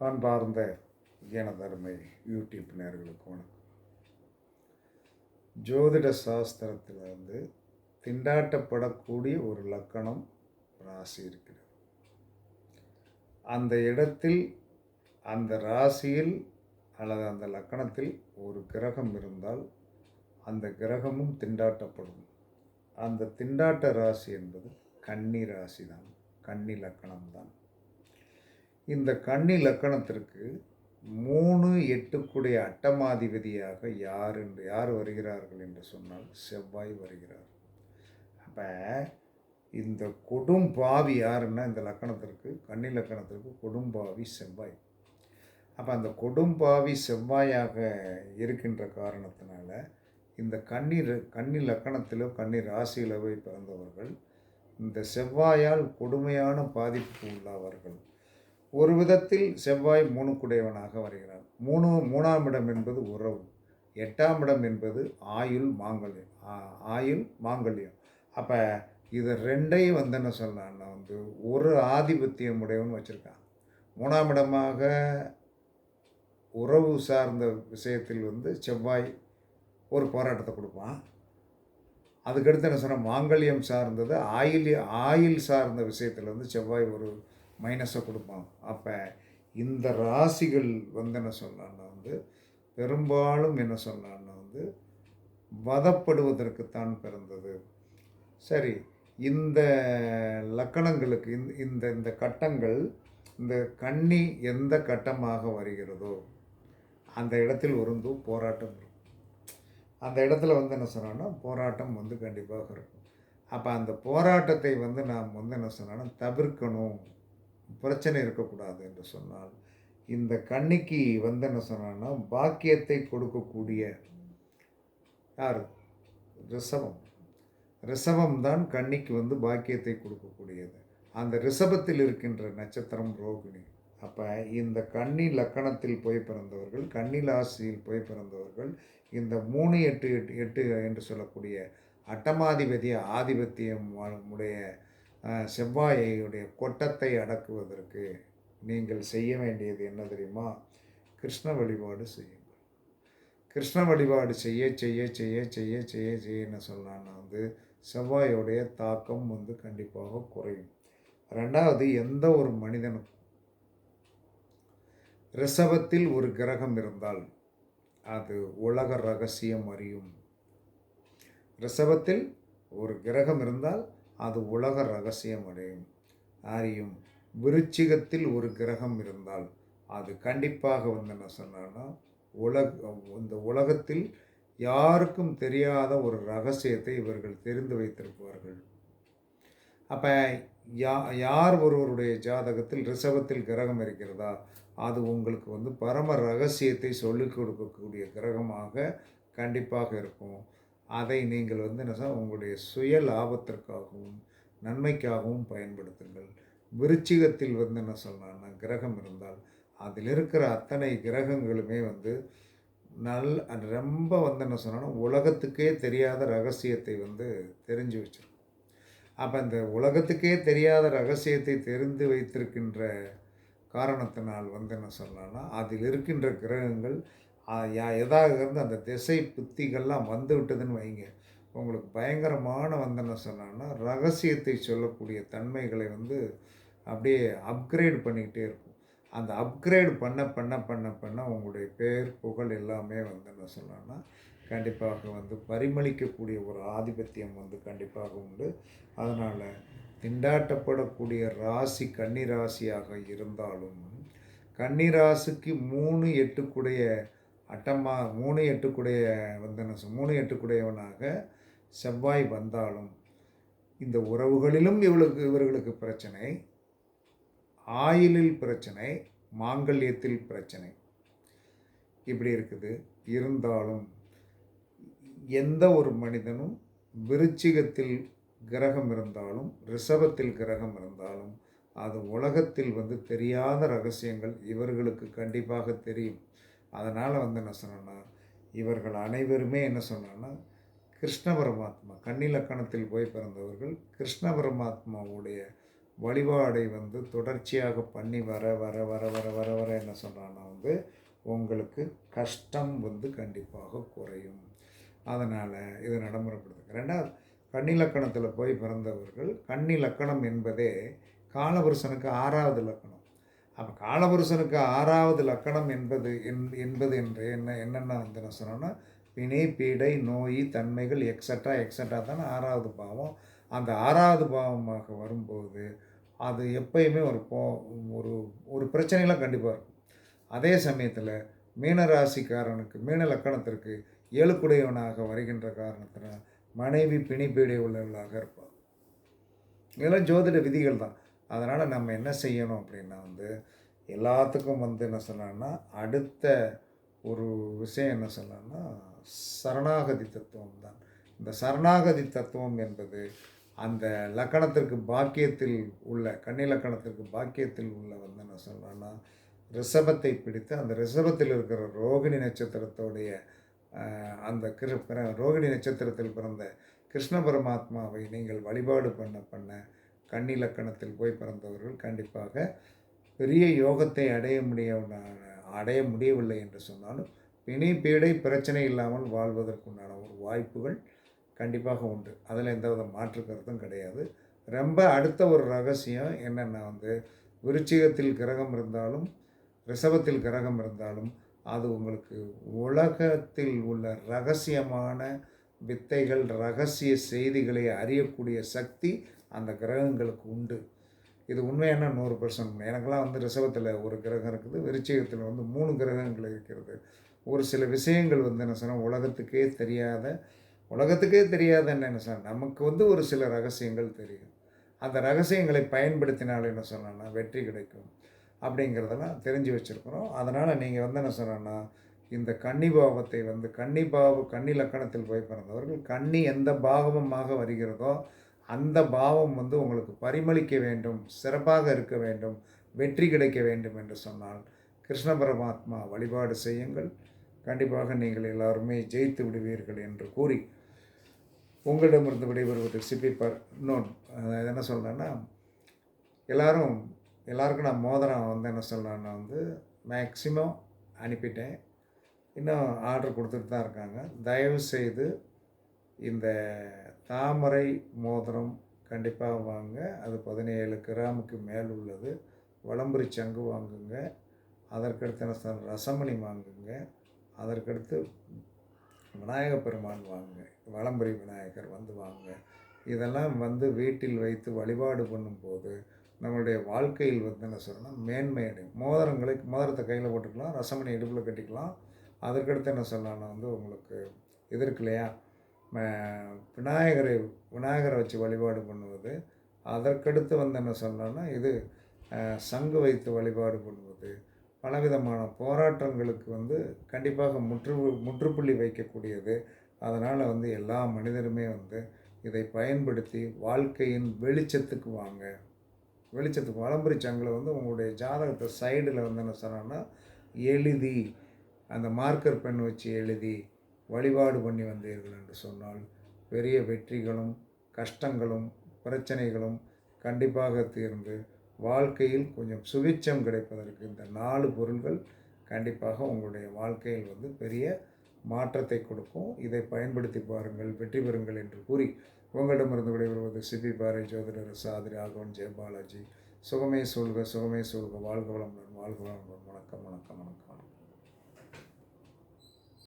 அன்பார்ந்த ஜனதர்மை யூடியூப் நேர்களுக்கு வணக்கம். ஜோதிட சாஸ்திரத்தில் வந்து திண்டாட்டப்படக்கூடிய ஒரு லக்கணம் ராசி இருக்கிறது. அந்த இடத்தில் அந்த ராசியில் அல்லது அந்த லக்கணத்தில் ஒரு கிரகம் இருந்தால் அந்த கிரகமும் திண்டாட்டப்படும். அந்த திண்டாட்ட ராசி என்பது கன்னி ராசி தான் கன்னி லக்கணம் தான் இந்த கன்னி லக்கணத்திற்கு மூணு எட்டுக்குடைய அட்டமாதிபதியாக யார் என்று யார் வருகிறார்கள் என்று சொன்னால் செவ்வாய் வருகிறார். அப்போ இந்த கொடும் பாவி யாருன்னா இந்த லக்கணத்திற்கு கன்னி லக்கணத்திற்கு கொடும்பாவி செவ்வாய். அப்போ அந்த கொடும்பாவி செவ்வாயாக இருக்கின்ற காரணத்தினால இந்த கன்னி கன்னி லக்கணத்திலோ கன்னி ராசியிலோ பிறந்தவர்கள் இந்த செவ்வாயால் கொடுமையான பாதிப்பு உள்ளவர்கள். ஒரு விதத்தில் செவ்வாய் மூணுக்குடையவனாக வருகிறார். மூணு மூணாம் இடம் என்பது உறவு. எட்டாம் இடம் என்பது ஆயுள் மாங்கல்யம். ஆயுள் மாங்கல்யம். அப்போ இது ரெண்டையும் வந்து என்ன சொல்லலாம்னா வந்து ஒரு ஆதிபத்தியம் உடையவன் வச்சுருக்கான். மூணாம் இடமாக உறவு சார்ந்த விஷயத்தில் வந்து செவ்வாய் ஒரு போராட்டத்தை கொடுப்பான். அதுக்கடுத்து என்ன சொன்னால் மாங்கல்யம் சார்ந்தது ஆயில் ஆயில் சார்ந்த விஷயத்தில் வந்து செவ்வாய் ஒரு மைனஸை கொடுப்பான். அப்போ இந்த ராசிகள் வந்து என்ன சொல்லலாம்னா வந்து பெரும்பாலும் என்ன சொல்லலாம்னா வந்து வதப்படுவதற்குத்தான் பிறந்தது. சரி இந்த லக்கணங்களுக்கு இந்த இந்த இந்த கட்டங்கள் இந்த கன்னி எந்த கட்டமாக வருகிறதோ அந்த இடத்தில் ஒரு போராட்டம் இருக்கும். அந்த இடத்துல வந்து என்ன சொன்னோன்னா போராட்டம் வந்து கண்டிப்பாக இருக்கும். அப்போ அந்த போராட்டத்தை வந்து நாம் வந்து என்ன சொன்னோன்னா தவிர்க்கணும். பிரச்சனை இருக்கக்கூடாது என்று சொன்னால் இந்த கண்ணிக்கு வந்து என்ன சொன்னான்னா பாக்கியத்தை கொடுக்கக்கூடிய யார்? ரிஷபம். ரிஷபம் தான் கண்ணிக்கு வந்து பாக்கியத்தை கொடுக்கக்கூடியது. அந்த ரிஷபத்தில் இருக்கின்ற நட்சத்திரம் ரோகிணி. அப்போ இந்த கன்னி லக்கணத்தில் போய் பிறந்தவர்கள் கன்னி ராசியில் போய் பிறந்தவர்கள் இந்த மூணு எட்டு எட்டு எட்டு என்று சொல்லக்கூடிய அட்டமாதிபதி ஆதிபத்தியம் உடைய செவ்வாயுடைய செவ்வாயையுடைய கொட்டத்தை அடக்குவதற்கு நீங்கள் செய்ய வேண்டியது என்ன தெரியுமா? கிருஷ்ண வழிபாடு செய்யுங்கள். கிருஷ்ண வழிபாடு செய்ய செய்ய செய்ய செய்ய செய்ய செய்ய என்ன சொல்லலாம்னா வந்து செவ்வாயோடைய தாக்கம் வந்து கண்டிப்பாக குறையும். ரெண்டாவது எந்த ஒரு மனிதனுக்கும் ரிசவத்தில் ஒரு கிரகம் இருந்தால் அது உலக ரகசியம் அறியும். ரிசவத்தில் ஒரு கிரகம் இருந்தால் அது உலக ரகசியம் அடையும் அறியும் விருச்சிகத்தில் ஒரு கிரகம் இருந்தால் அது கண்டிப்பாக வந்து என்ன சொன்னான்னா உலக இந்த உலகத்தில் யாருக்கும் தெரியாத ஒரு ரகசியத்தை இவர்கள் தெரிந்து வைத்திருப்பார்கள் அப்போ யா யார் ஒருவருடைய ஜாதகத்தில் ரிஷபத்தில் கிரகம் இருக்கிறதா? அது உங்களுக்கு வந்து பரம ரகசியத்தை சொல்லிக் கொடுக்கக்கூடிய கிரகமாக கண்டிப்பாக இருக்கும். அதை நீங்கள் வந்து என்ன சார் உங்களுடைய சுய லாபத்திற்காகவும் நன்மைக்காகவும் பயன்படுத்துங்கள். விருச்சிகத்தில் வந்து என்ன சொல்லலாம்னா கிரகம் இருந்தால் அதில் இருக்கிற அத்தனை கிரகங்களுமே வந்து நல் அது ரொம்ப வந்து என்ன சொன்னோன்னா உலகத்துக்கே தெரியாத ரகசியத்தை வந்து தெரிஞ்சு வச்சிருக்கும். அப்போ இந்த உலகத்துக்கே தெரியாத ரகசியத்தை தெரிந்து வைத்திருக்கின்ற காரணத்தினால் வந்து என்ன சொல்லலாம்னா அதில் இருக்கின்ற கிரகங்கள் யா எதாக இருந்து அந்த திசை புத்திகள்லாம் வந்து விட்டதுன்னு வைங்க. உங்களுக்கு பயங்கரமான வந்து என்ன சொன்னான்னா ரகசியத்தை சொல்லக்கூடிய தன்மைகளை வந்து அப்படியே அப்கிரேட் பண்ணிக்கிட்டே இருக்கும். அந்த அப்கிரேட் பண்ண பண்ண பண்ண பண்ண உங்களுடைய பேர் புகழ் எல்லாமே வந்து என்ன சொல்லலாம்னா கண்டிப்பாக வந்து பரிமளிக்கக்கூடிய ஒரு ஆதிபத்தியம் வந்து கண்டிப்பாக உண்டு. அதனால் திண்டாட்டப்படக்கூடிய ராசி கன்னிராசியாக இருந்தாலும் கன்னிராசிக்கு மூணு எட்டுக்குடைய அட்டமா மூணு எட்டுக்குடைய வந்தன மூணு எட்டுக்குடையவனாக செவ்வாய் வந்தாலும் இந்த உறவுகளிலும் இவளுக்கு இவர்களுக்கு பிரச்சனை ஆயிலில் பிரச்சனை மாங்கல்யத்தில் பிரச்சனை. இப்படி இருக்குது. இருந்தாலும் எந்த ஒரு மனிதனும் விருச்சிகத்தில் கிரகம் இருந்தாலும் ரிஷபத்தில் கிரகம் இருந்தாலும் அது உலகத்தில் வந்து தெரியாத ரகசியங்கள் இவர்களுக்கு கண்டிப்பாக தெரியும். அதனால் வந்து என்ன சொன்னேன்னா இவர்கள் அனைவருமே என்ன சொன்னான்னா கிருஷ்ண பரமாத்மா கன்னிலக்கணத்தில் போய் பிறந்தவர்கள் கிருஷ்ண பரமாத்மாவுடைய வழிபாடை வந்து தொடர்ச்சியாக பண்ணி வர வர வர வர வர வர என்ன சொல்கிறான்னா வந்து உங்களுக்கு கஷ்டம் வந்து கண்டிப்பாக குறையும். அதனால் இது நடைமுறைப்படுத்துங்க. ரெண்டாவது கன்னிலக்கணத்தில் போய் பிறந்தவர்கள் கண்ணிலக்கணம் என்பதே காலபுருஷனுக்கு ஆறாவது லக்கணம். அப்போ காலபுருஷனுக்கு ஆறாவது லக்கணம் என்பது என் என்பது என்று என்ன என்னென்ன வந்து என்ன சொன்னோன்னா வினை பீடை நோய் தன்மைகள் எக்ஸட்ரா எக்ஸட்ரா தானே ஆறாவது பாவம். அந்த ஆறாவது பாவமாக வரும்போது அது எப்பயுமே ஒரு போ ஒரு ஒரு பிரச்சனைலாம் கண்டிப்பாக இருக்கும். அதே சமயத்தில் மீனராசிக்காரனுக்கு மீன லக்கணத்திற்கு ஏழுக்குடையவனாக வருகின்ற காரணத்தினால் மனைவி பிணிப்பீடை உள்ளவர்களாக இருப்பார் இதெல்லாம் ஜோதிட விதிகள் தான். அதனால் நம்ம என்ன செய்யணும் அப்படின்னா வந்து எல்லாத்துக்கும் வந்து என்ன சொன்னான்னா அடுத்த ஒரு விஷயம் என்ன சொல்லலாம்னா சரணாகதி தத்துவம் தான். இந்த சரணாகதி தத்துவம் என்பது அந்த லக்கணத்திற்கு பாக்கியத்தில் உள்ள கன்னி லக்கணத்திற்கு பாக்கியத்தில் உள்ள வந்து என்ன சொல்லலாம்னா ரிஷபத்தை பிடித்து அந்த ரிஷபத்தில் இருக்கிற ரோகிணி நட்சத்திரத்தோடைய அந்த கிரு பிற- ரோகிணி நட்சத்திரத்தில் பிறந்த கிருஷ்ண பரமாத்மாவை நீங்கள் வழிபாடு பண்ண பண்ண கன்னி லக்கணத்தில் போய் பிறந்தவர்கள் கண்டிப்பாக பெரிய யோகத்தை அடைய முடிய அடைய முடியவில்லை என்று சொன்னாலும் பிணி பீடை பிரச்சனை இல்லாமல் வாழ்வதற்குண்டான ஒரு வாய்ப்புகள் கண்டிப்பாக உண்டு. அதில் எந்தவித மாற்று கருத்தும் கிடையாது. ரொம்ப அடுத்த ஒரு ரகசியம் என்னென்னா வந்து விருச்சிகத்தில் கிரகம் இருந்தாலும் ரிஷபத்தில் கிரகம் இருந்தாலும் அது உங்களுக்கு உலகத்தில் உள்ள ரகசியமான வித்தைகள் ரகசிய செய்திகளை அறியக்கூடிய சக்தி அந்த கிரகங்களுக்கு உண்டு. இது உண்மையான நூறு பர்சன்ட் எனக்கெல்லாம் வந்து ரிசவத்தில் ஒரு கிரகம் இருக்குது. விருச்சிகத்தில் வந்து மூணு கிரகங்கள் இருக்கிறது. ஒரு சில விஷயங்கள் வந்து என்ன சொன்னால் உலகத்துக்கே தெரியாத உலகத்துக்கே தெரியாத என்ன சொன்னால் நமக்கு வந்து ஒரு சில ரகசியங்கள் தெரியும். அந்த ரகசியங்களை பயன்படுத்தினால் என்ன சொன்னோன்னா வெற்றி கிடைக்கும். அப்படிங்கிறதெல்லாம் தெரிஞ்சு வச்சுருக்குறோம். அதனால் நீங்கள் வந்து என்ன சொன்னோன்னா இந்த கன்னி பாவத்தை வந்து கன்னி பாவ கன்னி லக்கணத்தில் போய் பிறந்தவர்கள் கன்னி எந்த பாகமாக வருகிறதோ அந்த பாவம் வந்து உங்களுக்கு பரிமளிக்க வேண்டும் சிறப்பாக இருக்க வேண்டும் வெற்றி கிடைக்க வேண்டும் என்று சொன்னால் கிருஷ்ண பரமாத்மா வழிபாடு செய்யுங்கள். கண்டிப்பாக நீங்கள் எல்லாருமே ஜெயித்து விடுவீர்கள் என்று கூறி உங்களிடமிருந்து விடைபெறுவது பர் இன்னொன்று என்ன சொல்கிறேன்னா எல்லாரும் எல்லாருக்கும் நான் மோதிரம் வந்து என்ன சொல்கிறேன்னா வந்து மேக்ஸிமம் அனுப்பிட்டேன். இன்னும் ஆர்டர் கொடுத்துட்டு தான் இருக்காங்க. தயவு செய்து இந்த தாமரை மோதிரம் கண்டிப்பாக வாங்க அது பதினேழு கிராமுக்கு மேல் உள்ளது. வளம்புரி சங்கு வாங்குங்க. அதற்கடுத்து என்ன சொல்ற ரசமணி வாங்குங்க. அதற்கடுத்து விநாயகப் பெருமான் வாங்குங்க. வளம்புரி விநாயகர் வந்து வாங்க இதெல்லாம் வந்து வீட்டில் வைத்து வழிபாடு பண்ணும்போது நம்மளுடைய வாழ்க்கையில் வந்து என்ன சொல்லணும் மேன்மை அடையும். மோதிரங்களை மோதிரத்தை கையில் போட்டுக்கலாம் ரசமணி இடுப்பில் கட்டிக்கலாம். அதற்கடுத்து என்ன சொல்லலாம்னா வந்து உங்களுக்கு இது இல்லையா விநாயகரை விநாயகரை வச்சு வழிபாடு பண்ணுவது. அதற்கடுத்து வந்து என்ன சொல்லலாம்னா இது சங்கு வைத்து வழிபாடு பண்ணுவது. பலவிதமான போராட்டங்களுக்கு வந்து கண்டிப்பாக முற்று முற்றுப்புள்ளி வைக்கக்கூடியது. அதனால் வந்து எல்லா மனிதருமே வந்து இதை பயன்படுத்தி வாழ்க்கையின் வெளிச்சத்துக்கு வாங்க. வெளிச்சத்துக்கு வளம்புரி சங்கில் வந்து உங்களுடைய ஜாதகத்தை சைடில் வந்து என்ன சொன்னோன்னா எழுதி அந்த மார்க்கர் பென் வச்சு எழுதி வழிபாடு பண்ணி வந்தீர்கள் என்று சொன்னால் பெரிய வெற்றிகளும் கஷ்டங்களும் பிரச்சனைகளும் கண்டிப்பாக தீர்ந்து வாழ்க்கையில் கொஞ்சம் சுபிச்சம் கிடைப்பதற்கு இந்த நாலு பொருள்கள் கண்டிப்பாக உங்களுடைய வாழ்க்கையில் வந்து பெரிய மாற்றத்தை கொடுக்கும். இதை பயன்படுத்தி பாருங்கள் வெற்றி பெறுங்கள் என்று கூறி உங்களிடமிருந்து விடைபெறுவது சிபி பாறை ஜோதிடர் சாதி ஆகவன் ஜெயபாலாஜி சுகமே சொல்க சுகமே சொல்க வாழ்க வளமுடன் வாழ்க வளமுடன். வணக்கம் வணக்கம் வணக்கம் வணக்கம்.